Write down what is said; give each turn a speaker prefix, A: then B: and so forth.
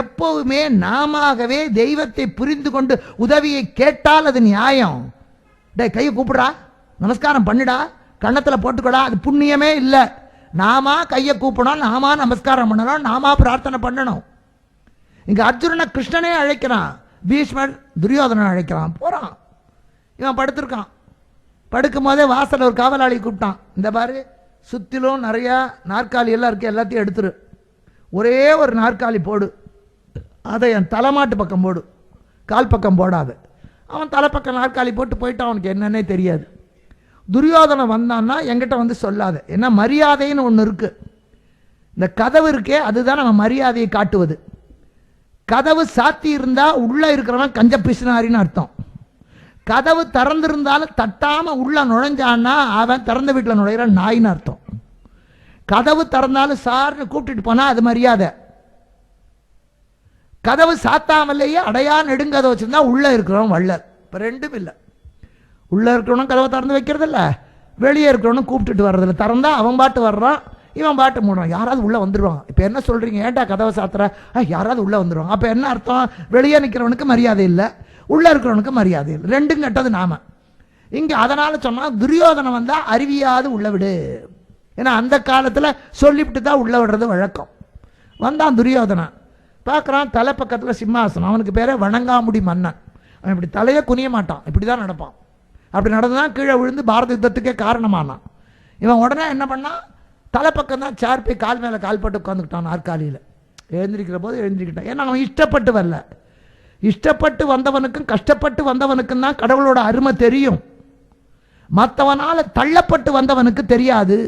A: எப்போவுமே நாமவே தெய்வத்தை புரிந்து கொண்டு உதவியை கேட்டால் அது நியாயம். டேய் கையை கூப்பிடுறா. நமஸ்காரம் பண்ணுடா. கண்ணத்தில் போட்டுக்கடா. அது புண்ணியமே இல்லை. நாமா கையை கூப்பிடணும் நாமா நமஸ்காரம் பண்ணணும் நாமா பிரார்த்தனை பண்ணணும். இங்கே அர்ஜுனனை கிருஷ்ணனே அழைக்கிறான். பீஷ்மர் துரியோதனன் அழைக்கிறான். போகிறான் இவன் படுத்திருக்கான். படுக்கும் போதே வாசல்ல ஒரு காவலாளி கூப்பிட்டான். இந்த பாரு சுத்திலும் நிறையா நாற்காலி எல்லாம் இருக்குது எல்லாத்தையும் எடுத்துரு. ஒரே ஒரு நாற்காலி போடு. அதை என் தலைமாட்டு பக்கம் போடு. கால் பக்கம் போடாது. அவன் தலைப்பக்கம் நாற்காலி போட்டு போயிட்டு அவனுக்கு என்னன்னே தெரியாது. துரியோதனை வந்தான்னா எங்கிட்ட வந்து சொல்லாத. ஏன்னா மரியாதைன்னு ஒன்று இருக்குது இந்த கதவு இருக்கே அதுதான் நம்ம மரியாதையை காட்டுவது. கதவு சாத்தி இருந்தால் உள்ளே இருக்கிறவன் கஞ்ச பிசுனாரின்னு அர்த்தம். கதவு திறந்திருந்தாலும் தட்டாமல் உள்ளே நுழைஞ்சான்னா அவன் திறந்த வீட்டில் நுழையிற நாயின்னு அர்த்தம். கதவு திறந்தாலும் சார்னு கூப்பிட்டுட்டு போனால் அது மரியாதை. கதவு சாத்தாமலேயே அடையா நெடுங்கதை வச்சுருந்தா உள்ளே இருக்கிறவன் வள்ளல். இப்போ ரெண்டும் இல்லை. உள்ளே இருக்கிறவனும் கதவை திறந்து வைக்கிறதில்ல வெளியே இருக்கிறவனும் கூப்பிட்டுட்டு வர்றதில்ல திறந்தா அவன் பாட்டு வர்றான் இவன் பாட்டு மூடுவான் யாராவது உள்ளே வந்துடுவான் இப்போ என்ன சொல்கிறீங்க ஏன்டா கதவை சாத்துற? "ஆ, யாராவது உள்ளே வந்துடுவான் அப்போ என்ன அர்த்தம்? வெளியே நிற்கிறவனுக்கு மரியாதை இல்லை. உள்ளே இருக்கிறவனுக்கு மரியாதை இல்லை. ரெண்டும் கெட்டது நாம. இங்கே அதனால் சொன்னால் துரியோதனம் வந்தால் அறிவியாது உள்ள விடு. ஏன்னா அந்த காலத்தில் சொல்லிவிட்டு தான் உள்ள விடுறது வழக்கம். வந்தான் துரியோதனன். பார்க்குறான் தலை பக்கத்தில் சிம்மாசனம். அவனுக்கு பேரே வணங்காமுடி மன்னன். அவன் இப்படி தலையே குனிய மாட்டான். இப்படி தான் நடப்பான். அப்படி நடந்தான் கீழே விழுந்து பாரத யுத்தத்துக்கே காரணமானான். இவன் உடனே என்ன பண்ணான் பக்கம் தான் சேர் போய் கால் மேலே கால் போட்டு உட்காந்துக்கிட்டான் நாற்காலியில். எழுந்திருக்கிற போது எழுந்திருக்கிட்டான். ஏன்னா அவன் இஷ்டப்பட்டு வரல. இஷ்டப்பட்டு வந்தவனுக்கும் கஷ்டப்பட்டு வந்தவனுக்கும் தான் கடவுளோட அருமை தெரியும். மற்றவனால் தள்ளப்பட்டு வந்தவனுக்கு தெரியாது.